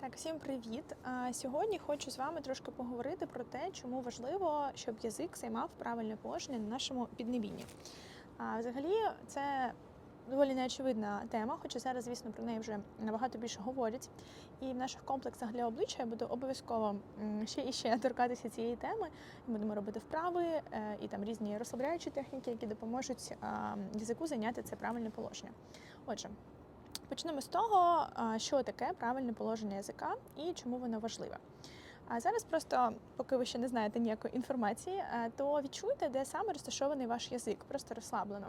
Так, всім привіт! Сьогодні хочу з вами трошки поговорити про те, чому важливо, щоб язик займав правильне положення на нашому піднебінні. Взагалі, це доволі неочевидна тема, хоча зараз, звісно, про неї вже набагато більше говорять. І в наших комплексах для обличчя я буду обов'язково ще і ще торкатися цієї теми. Будемо робити вправи е, і там різні розслабляючі техніки, які допоможуть язику зайняти це правильне положення. Отже. Почнемо з того, що таке правильне положення язика і чому воно важливе. А зараз просто, поки ви ще не знаєте ніякої інформації, то відчуйте, де саме розташований ваш язик, просто розслаблено.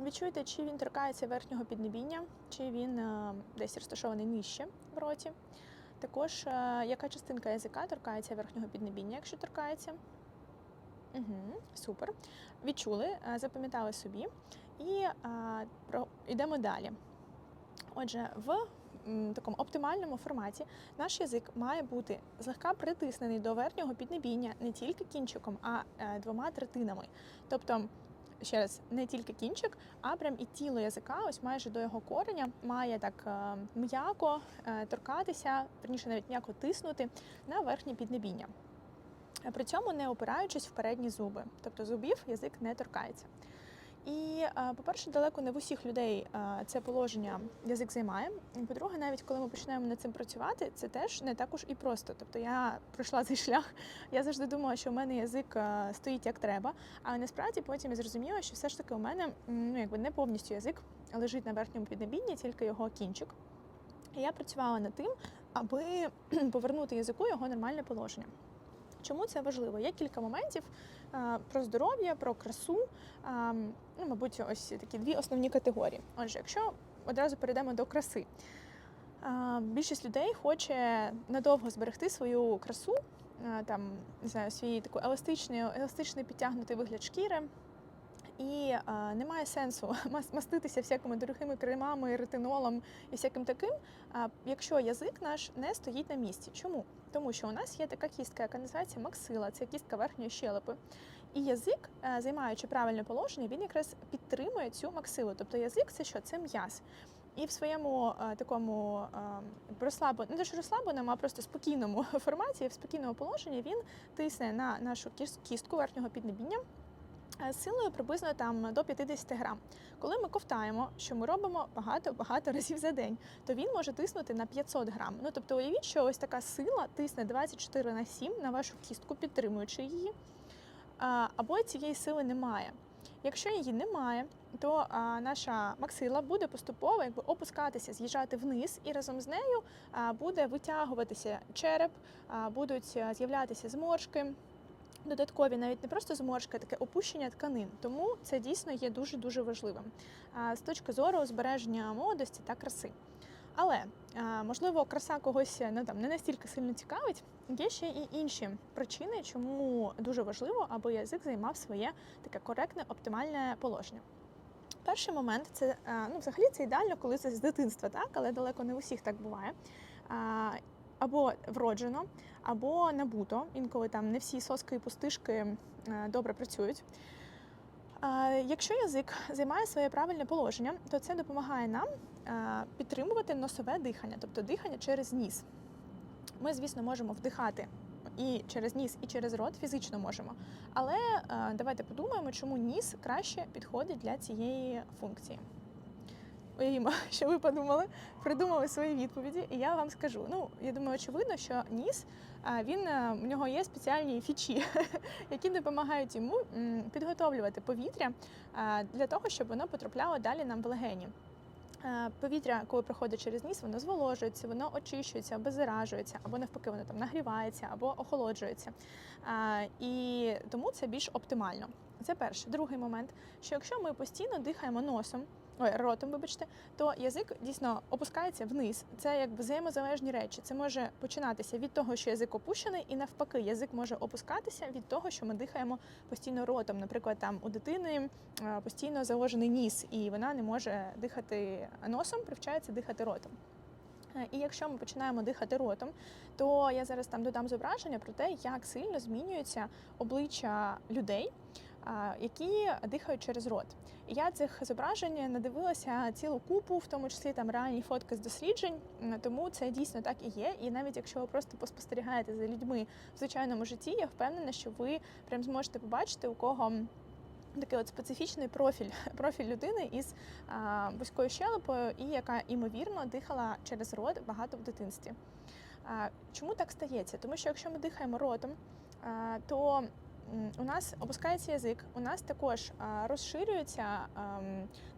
Відчуйте, чи він торкається верхнього піднебіння, чи він десь розташований нижче в роті. Також, яка частинка язика торкається верхнього піднебіння, якщо торкається. Угу, супер. Відчули, е, запам'ятали собі. І а, про, йдемо далі. Отже, в м, такому оптимальному форматі наш язик має бути злегка притиснений до верхнього піднебіння не тільки кінчиком, а е, двома третинами. Тобто, ще раз, не тільки кінчик, а прям і тіло язика, ось майже до його кореня, має так е, м'яко е, торкатися, верніше навіть м'яко тиснути на верхнє піднебіння. Е, При цьому не опираючись в передні зуби, тобто зубів язик не торкається. І, е, по-перше, далеко не в усіх людей е, це положення язик займає. І, По-друге, навіть коли ми починаємо над цим працювати, це теж не також і просто. Тобто я пройшла цей шлях, я завжди думала, що у мене язик стоїть як треба. А насправді потім я зрозуміла, що все ж таки у мене ну, якби не повністю язик лежить на верхньому піднебінні, тільки його кінчик. І я працювала над тим, аби повернути язику його нормальне положення. Чому це важливо? Є кілька моментів а, про здоров'я, про красу. А, ну, мабуть, ось такі дві основні категорії. Отже, якщо одразу перейдемо до краси, а, більшість людей хоче надовго зберегти свою красу, там не знаю, свій такий еластичний, еластичний підтягнутий вигляд шкіри. І а, немає сенсу маститися всякими дорогими кремами, ретинолом і всяким таким, а, якщо язик наш не стоїть на місці. Чому? Тому що у нас є така кістка, яка називається максила, це кістка верхньої щелепи. І язик, е, займаючи правильне положення, він якраз підтримує цю максилу. Тобто язик це що? Це м'яз. І в своєму е, такому е, розслабленому, не те, розслабленому, а просто спокійному форматі, в спокійному положенні він тисне на нашу кістку верхнього піднебіння. Е, Силою приблизно там до 50 грам. Коли ми ковтаємо, що ми робимо багато-багато разів за день, то він може тиснути на 500 грам. Ну тобто, уявіть, що ось така сила тисне 24 на 7 на вашу кістку, підтримуючи її. Або цієї сили немає. Якщо її немає, то а, наша максила буде поступово якби опускатися, з'їжджати вниз, і разом з нею а, буде витягуватися череп, а, будуть з'являтися зморшки. Додаткові навіть не просто зморшки, а таке опущення тканин. Тому це дійсно є дуже дуже важливим з точки зору збереження молодості та краси. Але можливо, краса когось ну, там не настільки сильно цікавить. Є ще і інші причини, чому дуже важливо, аби язик займав своє таке коректне, оптимальне положення. Перший момент це ну, взагалі це ідеально, коли це з дитинства, так, але далеко не у всіх так буває. Або вроджено, або набуто. Інколи там не всі соски і пустишки е, добре працюють. Якщо язик займає своє правильне положення, то це допомагає нам е, підтримувати носове дихання, тобто дихання через ніс. Ми, звісно, можемо вдихати і через ніс, і через рот фізично можемо. Але е, давайте подумаємо, чому ніс краще підходить для цієї функції. Уявімо, що ви подумали, придумали свої відповіді, і я вам скажу. Ну, я думаю, очевидно, що ніс він е, в нього є спеціальні фічі, які допомагають йому підготовлювати повітря для того, щоб воно потрапляло далі нам в легені. Повітря, коли проходить через ніс, воно зволожується, воно очищується, обеззаражується, або навпаки, воно там нагрівається або охолоджується. І тому це більш оптимально. Це перше. Другий момент, що якщо ми постійно дихаємо носом, ой, ротом, вибачте, то язик дійсно опускається вниз. Це як взаємозалежні речі. Це може починатися від того, що язик опущений, і навпаки, язик може опускатися від того, що ми дихаємо постійно ротом. Наприклад, там у дитини е, постійно заложений ніс, і вона не може дихати носом, привчається дихати ротом. Е, І якщо ми починаємо дихати ротом, то я зараз там додам зображення про те, як сильно змінюється обличчя людей які дихають через рот. І я цих зображень надивилася цілу купу, в тому числі там реальні фотки з досліджень. Тому це дійсно так і є. І навіть якщо ви просто поспостерігаєте за людьми в звичайному житті, я впевнена, що ви прям зможете побачити, у кого такий от специфічний профіль, профіль людини із а, вузькою щелепою, і яка імовірно дихала через рот багато в дитинстві. А, чому так стається? Тому що якщо ми дихаємо ротом, а, то у нас опускається язик, у нас також розширюються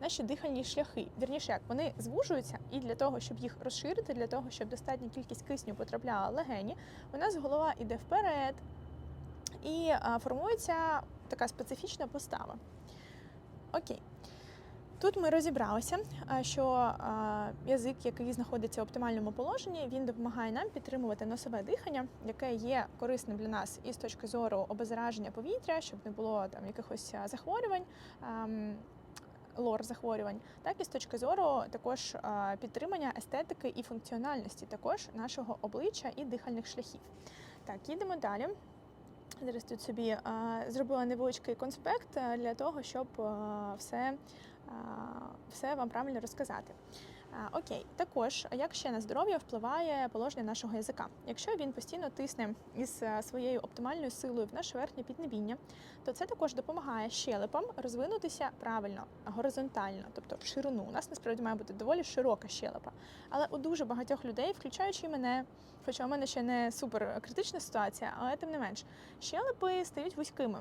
наші дихальні шляхи. Вірніше, як вони звужуються, і для того, щоб їх розширити, для того, щоб достатня кількість кисню потрапляла легені, у нас голова йде вперед і формується така специфічна постава. Окей. Тут ми розібралися, що язик, який знаходиться в оптимальному положенні, він допомагає нам підтримувати носове дихання, яке є корисним для нас і з точки зору обеззараження повітря, щоб не було там якихось захворювань. Лор захворювань, так і з точки зору також підтримання естетики і функціональності також нашого обличчя і дихальних шляхів. Так, їдемо далі. Зараз тут собі зробила невеличкий конспект для того, щоб все, все вам правильно розказати. Окей, також як ще на здоров'я впливає положення нашого язика. Якщо він постійно тисне із своєю оптимальною силою в наше верхнє піднебіння, то це також допомагає щелепам розвинутися правильно, горизонтально, тобто в ширину. У нас насправді має бути доволі широка щелепа. Але у дуже багатьох людей, включаючи мене, хоча у мене ще не супер критична ситуація, але тим не менш, щелепи стають вузькими.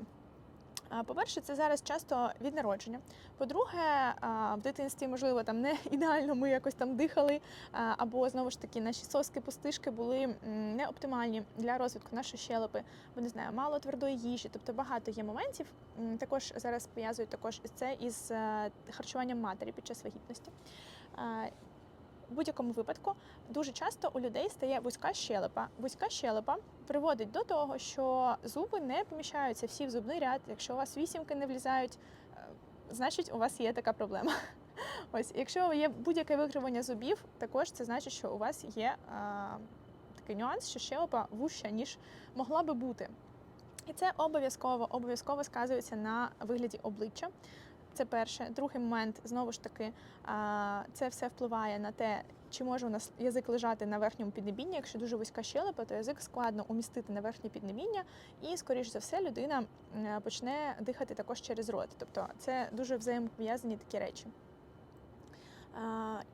По-перше, це зараз часто від народження. По-друге, в дитинстві, можливо, там не ідеально ми якось там дихали, або знову ж таки наші соски, пустишки були не оптимальні для розвитку нашої щелепи, бо не знаю, мало твердої їжі, тобто багато є моментів. Також зараз пов'язують також це із е, харчуванням матері під час вагітності. В будь-якому випадку дуже часто у людей стає вузька щелепа. Вузька щелепа приводить до того, що зуби не поміщаються всі в зубний ряд. Якщо у вас вісімки не влізають, е, значить у вас є така проблема. Ось, якщо є будь-яке викривання зубів, також це значить, що у вас є а, такий нюанс, що щелепа вуща, ніж могла би бути. І це обов'язково обов'язково сказується на вигляді обличчя. Це перше. Другий момент, знову ж таки, це все впливає на те, чи може у нас язик лежати на верхньому піднебінні. Якщо дуже вузька щелепа, то язик складно умістити на верхнє піднебіння, і, скоріш за все, людина почне дихати також через рот. Тобто це дуже взаємопов'язані такі речі.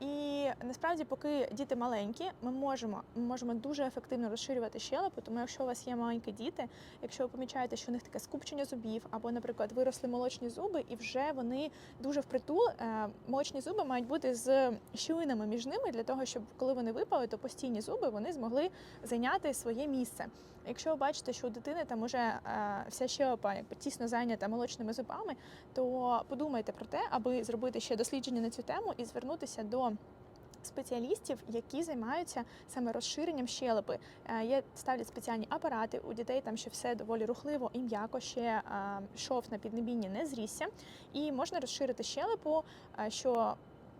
І насправді, поки діти маленькі, ми можемо, ми можемо дуже ефективно розширювати щелепу. Тому, якщо у вас є маленькі діти, якщо ви помічаєте, що у них таке скупчення зубів, або, наприклад, виросли молочні зуби, і вже вони дуже впритул, е, молочні зуби мають бути з щілинами між ними для того, щоб коли вони випали, то постійні зуби вони змогли зайняти своє місце. Якщо ви бачите, що у дитини там уже е, вся щелепа якби тісно зайнята молочними зубами, то подумайте про те, аби зробити ще дослідження на цю тему і звернутися до спеціалістів, які займаються саме розширенням щелепи. Е, Є ставлять спеціальні апарати у дітей, там ще все доволі рухливо і м'яко, ще е, шов на піднебінні не зрісся, і можна розширити щелепу, що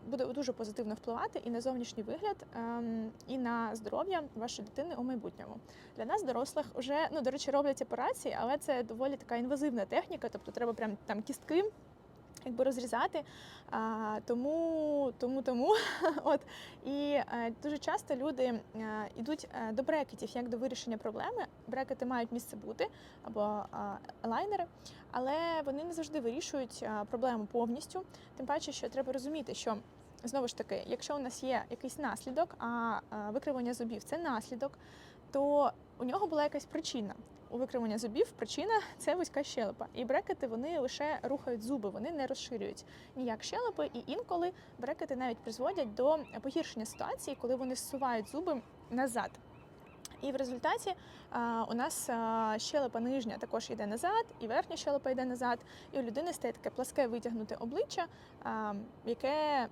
буде дуже позитивно впливати і на зовнішній вигляд, ем, і на здоров'я вашої дитини у майбутньому. Для нас, дорослих, вже ну до речі, роблять операції, але це доволі така інвазивна техніка, тобто треба прям там кістки. Якби розрізати, а, тому, тому, тому. От і е, дуже часто люди е, йдуть е, до брекетів як до вирішення проблеми. Брекети мають місце бути або лайнери, але вони не завжди вирішують проблему повністю. Тим паче, що треба розуміти, що знову ж таки, якщо у нас є якийсь наслідок, а, а викривання зубів це наслідок, то у нього була якась причина. У викривання зубів причина це вузька щелепа. І брекети вони лише рухають зуби, вони не розширюють ніяк щелепи. І інколи брекети навіть призводять до погіршення ситуації, коли вони зсувають зуби назад. І в результаті а, у нас а, щелепа нижня також йде назад, і верхня щелепа йде назад. І у людини стає таке пласке витягнуте обличчя, а, яке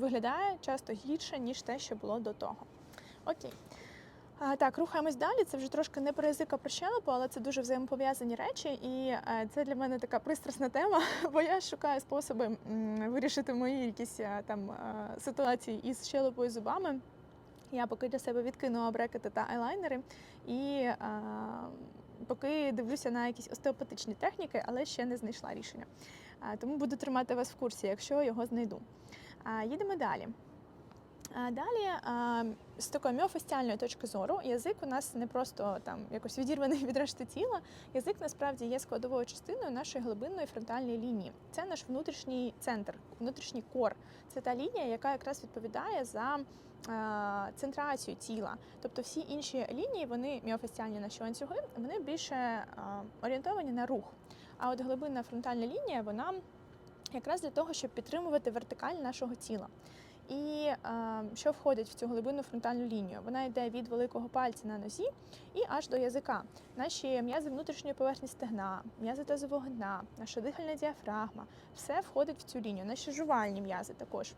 виглядає часто гірше, ніж те, що було до того. Окей. А, Так, рухаємось далі. Це вже трошки не про язик, а про щелепу, але це дуже взаємопов'язані речі, і е, це для мене така пристрасна тема, бо я шукаю способи вирішити мої якісь е, там е, ситуації із щелепою і зубами. Я поки для себе відкинула брекети та айлайнери і е, поки дивлюся на якісь остеопатичні техніки, але ще не знайшла рішення. А, Тому буду тримати вас в курсі, якщо його знайду. Їдемо далі. Далі, з такої міофасціальної точки зору, язик у нас не просто там якось відірваний від решти тіла. Язик насправді є складовою частиною нашої глибинної фронтальної лінії. Це наш внутрішній центр, внутрішній кор. Це та лінія, яка якраз відповідає за центрацію тіла. Тобто всі інші лінії, вони міофасціальні наші ланцюги, вони більше орієнтовані на рух. А от глибинна фронтальна лінія, вона якраз для того, щоб підтримувати вертикаль нашого тіла. І е, що входить в цю глибинну фронтальну лінію? Вона йде від великого пальця на нозі і аж до язика. Наші м'язи внутрішньої поверхні стегна, м'язи тазового дна, наша дихальна діафрагма все входить в цю лінію. Наші жувальні м'язи також.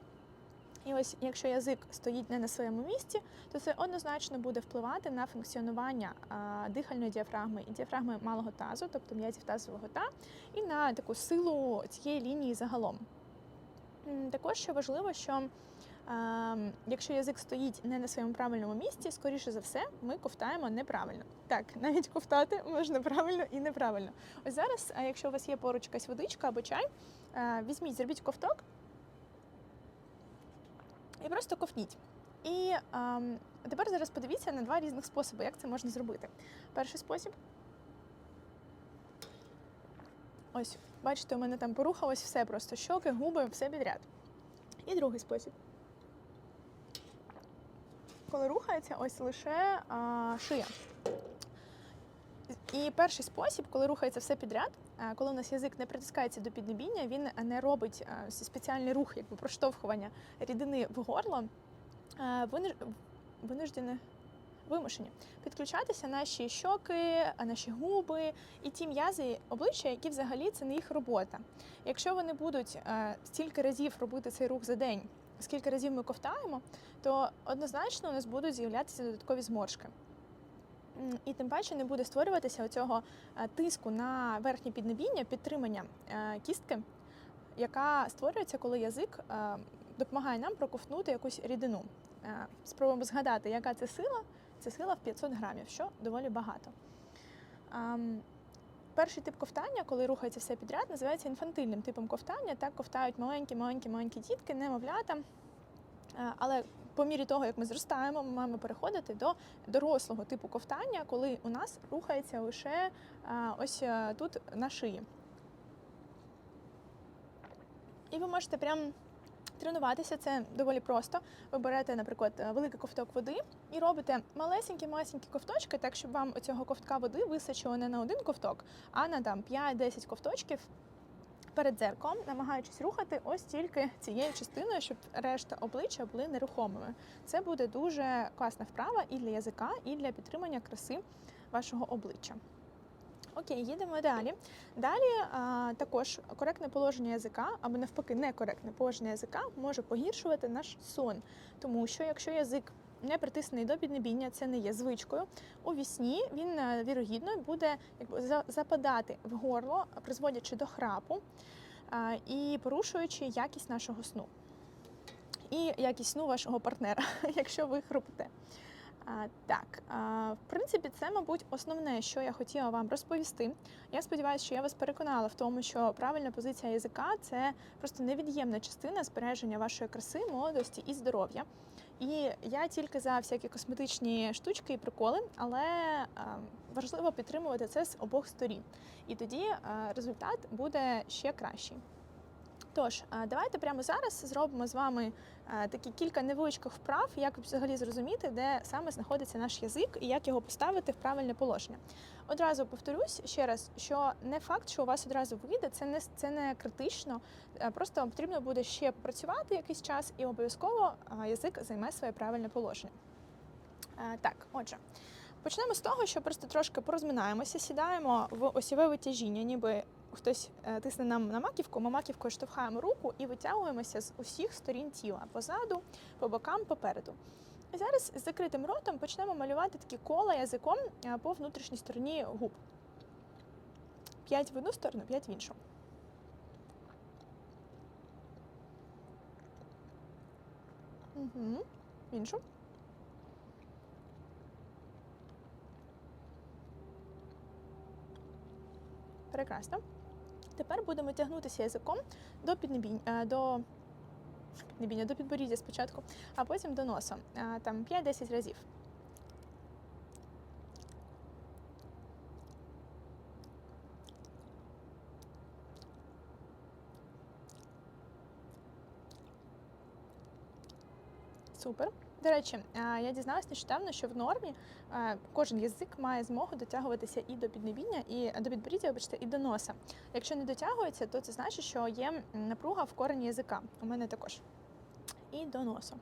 І ось, якщо язик стоїть не на своєму місці, то це однозначно буде впливати на функціонування дихальної діафрагми і діафрагми малого тазу, тобто м'язів тазового та, і на таку силу цієї лінії загалом. Також ще важливо, що якщо язик стоїть не на своєму правильному місці, скоріше за все, ми ковтаємо неправильно. Так, навіть ковтати можна правильно і неправильно. Ось зараз, якщо у вас є поруч якась водичка або чай, візьміть, зробіть ковток і просто ковтніть. І ем, тепер зараз подивіться на два різних способи, як це можна зробити. Перший спосіб. Ось, бачите, у мене там порухалось все просто щоки, губи, все підряд. І другий спосіб. Коли рухається, ось лише а, шия. І перший спосіб, коли рухається все підряд, коли у нас язик не притискається до піднебіння, він не робить спеціальний рух, якби проштовхування рідини в горло, виниж- Вимушені підключатися наші щоки, наші губи і ті м'язи обличчя, які взагалі це не їх робота. Якщо вони будуть е, стільки разів робити цей рух за день, скільки разів ми ковтаємо, то однозначно у нас будуть з'являтися додаткові зморшки. І тим паче не буде створюватися оцього е, тиску на верхнє піднебіння, підтримання е, кістки, яка створюється, коли язик е, допомагає нам проковтнути якусь рідину. Спробуємо згадати, яка це сила. Це сила в 500 грамів, що доволі багато. Перший тип ковтання, коли рухається все підряд, називається інфантильним типом ковтання. Так ковтають маленькі, маленькі, маленькі дітки, немовлята. Але по мірі того, як ми зростаємо, ми маємо переходити до дорослого типу ковтання, коли у нас рухається лише е, ось е, тут на шиї. І ви можете прям тренуватися, це доволі просто. Ви берете, наприклад, великий ковток води і робите малесенькі-малесенькі ковточки, так щоб вам цього ковтка води вистачило не на один ковток, а на там 5-10 ковточків перед дзеркалом, намагаючись рухати ось тільки цією частиною, щоб решта обличчя були нерухомими. Це буде дуже класна вправа і для язика, і для підтримання краси вашого обличчя. Окей, їдемо далі. Далі а, також коректне положення язика, або навпаки, некоректне положення язика може погіршувати наш сон. Тому що якщо язик не притиснений до піднебіння, це не є звичкою. У вісні він е, вірогідно буде якби за- западати в горло, призводячи до храпу а, і порушуючи якість нашого сну. І якість сну вашого партнера, якщо ви хрупите. А, так, а, в принципі, це, мабуть, основне, що я хотіла вам розповісти. Я сподіваюся, що я вас переконала в тому, що правильна позиція язика це просто невід'ємна частина збереження вашої краси, молодості і здоров'я. І я тільки за всякі косметичні штучки і приколи, але важливо підтримувати це з обох сторін. І тоді результат буде ще кращий. Тож, давайте прямо зараз зробимо з вами такі кілька невеличких вправ, як взагалі зрозуміти, де саме знаходиться наш язик і як його поставити в правильне положення. Одразу повторюсь ще раз, що не факт, що у вас одразу вийде, це не це не критично. е, Просто потрібно буде ще попрацювати якийсь час, і обов'язково язик займе своє правильне положення. Е, Так, отже. Почнемо з того, що просто трошки порозминаємося, сідаємо в осьове витяжіння, ніби хтось е, тисне нам на маківку, ми маківкою штовхаємо руку і витягуємося з усіх сторін тіла позаду, по бокам, попереду. І зараз з закритим ротом почнемо малювати такі кола язиком е, по внутрішній стороні губ. П'ять в одну сторону, п'ять в іншу. Угу. В іншу. Прекрасно. Тепер будемо тягнутися язиком до піднебіння, до піднебіння, до підборіддя спочатку, а потім до носа. Е, Там 5-10 разів. Супер. До речі, е, я дізналась нещодавно, що в нормі е, кожен язик має змогу дотягуватися і до піднебіння, і до підборіддя, вибачте, і до носа. Якщо не дотягується, то це значить, що є напруга в корені язика. У мене також. І до носу.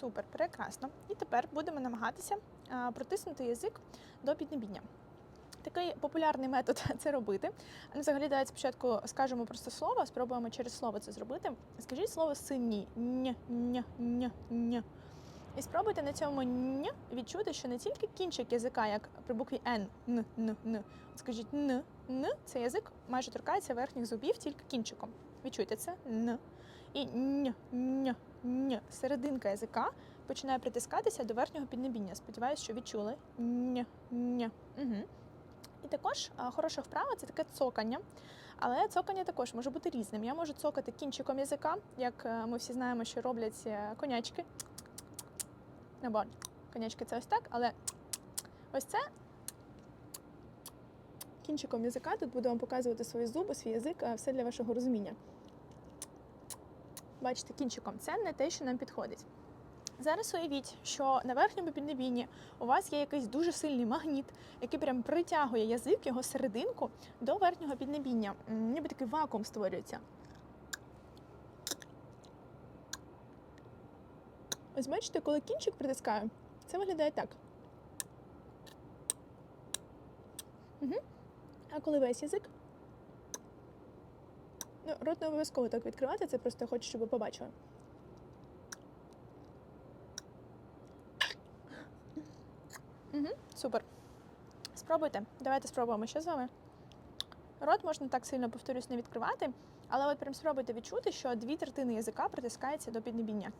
Супер, прекрасно. І тепер будемо намагатися протиснути язик до піднебіння. Такий популярний метод це робити. Ну, Взагалі, давайте спочатку скажемо просто слово, спробуємо через слово це зробити. Скажіть слово ня. І спробуйте на цьому ня відчути, що не тільки кінчик язика, як при букві Н, н, н, н. Скажіть н, н, це язик майже торкається верхніх зубів тільки кінчиком. Відчуйте це н. І ня, ня, ня. Серединка язика починає притискатися до верхнього піднебіння. Сподіваюсь, що відчули. Ня, ня. Угу. І також хороша вправа це таке цокання. Але цокання також може бути різним. Я можу цокати кінчиком язика, як е, ми всі знаємо, що роблять е, конячки. Ну, конячки це ось так, але ось це кінчиком язика. Тут буду вам показувати свої зуби, свій язик, все для вашого розуміння. Бачите, кінчиком це не те, що нам підходить. Зараз уявіть, що на верхньому піднебінні у вас є якийсь дуже сильний магніт, який прям притягує язик, його серединку до верхнього піднебіння. Ніби такий вакуум створюється. Ось бачите, коли кінчик притискаю, це виглядає так. Угу. А коли весь язик. Ну, рот не обов'язково так відкривати, це просто хочу, щоб ви побачили. Угу, супер. Спробуйте. Давайте спробуємо ще з вами. Рот можна так сильно, повторюсь, не відкривати, але от прям спробуйте відчути, що дві третини язика притискається до піднебіння.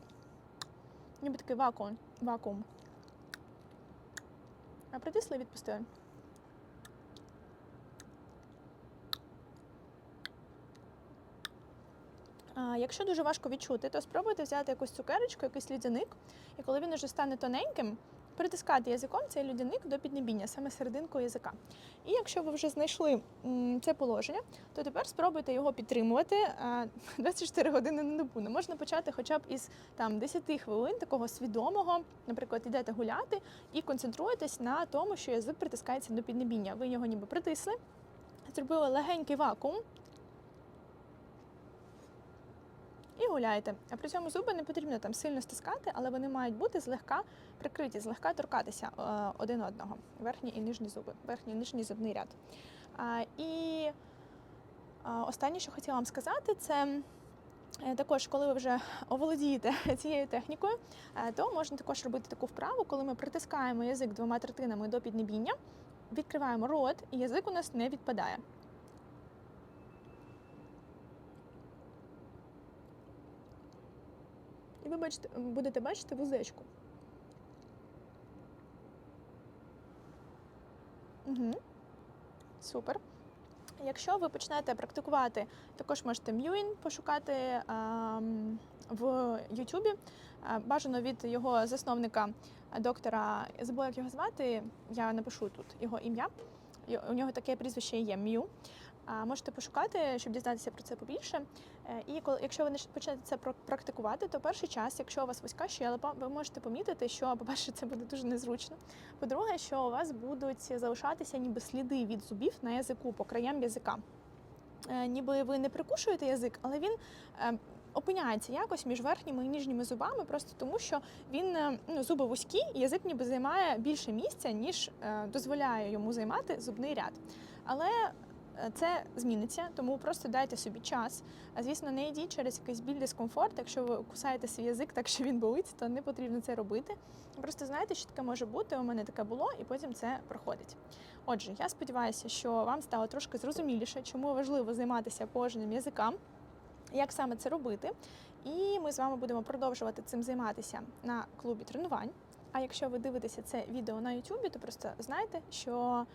Ніби такий вакуум. вакуум. А притисли і відпустили. Якщо дуже важко відчути, то спробуйте взяти якусь цукерочку, якийсь лідяник, і коли він уже стане тоненьким, притискати язиком цей лідяник до піднебіння, саме серединку язика. І якщо ви вже знайшли це положення, то тепер спробуйте його підтримувати 24 години на добу. Не можна почати хоча б із там 10 хвилин такого свідомого, наприклад, йдете гуляти і концентруєтесь на тому, що язик притискається до піднебіння. Ви його ніби притисли, зробили легенький вакуум. І гуляєте. А при цьому зуби не потрібно там сильно стискати, але вони мають бути злегка прикриті, злегка торкатися е, один одного. Верхні і нижні зуби, верхній і нижній зубний ряд. І останнє, що хотіла вам сказати, це. е, Також, коли ви вже оволодієте цією технікою, е, то можна також робити таку вправу, коли ми притискаємо язик двома третинами до піднебіння, відкриваємо рот, і язик у нас не відпадає. Ви бачите, будете бачити вузечку. Угу. Супер. Якщо ви почнете практикувати, також можете М'юін пошукати ем, в Ютубі. Бажано від його засновника доктора, я забула, як його звати, я напишу тут його ім'я. У нього таке прізвище є М'ю. Можете пошукати, щоб дізнатися про це побільше. Е, І якщо ви не почнете це практикувати, то перший час, якщо у вас вузька щелепа, ви можете помітити, що, по-перше, це буде дуже незручно. По-друге, що у вас будуть залишатися ніби сліди від зубів на язику по краям язика. Е, Ніби ви не прикушуєте язик, але він е, опиняється якось між верхніми і ніжніми зубами, просто тому що він ну, зуби вузькі, і язик ніби займає більше місця, ніж дозволяє йому займати зубний ряд. Але Це зміниться, тому просто дайте собі час. А звісно, не йдіть через якийсь біль дискомфорт. Якщо ви кусаєте свій язик, так що він болить, то не потрібно це робити. Просто знайте, що таке може бути. У мене таке було, і потім це проходить. Отже, я сподіваюся, що вам стало трошки зрозуміліше, чому важливо займатися поженим язикам, як саме це робити. І ми з вами будемо продовжувати цим займатися на клубі тренувань. А якщо ви дивитеся це відео на YouTube, то просто знайте, що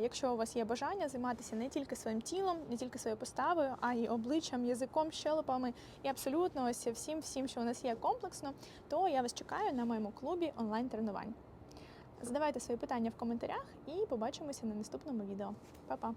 якщо у вас є бажання займатися не тільки своїм тілом, не тільки своєю поставою, а й обличчям, язиком, щелепами і абсолютно ось всім, всім, що у нас є комплексно, то я вас чекаю на моєму клубі онлайн-тренувань. Задавайте свої питання в коментарях і побачимося на наступному відео. Па-па!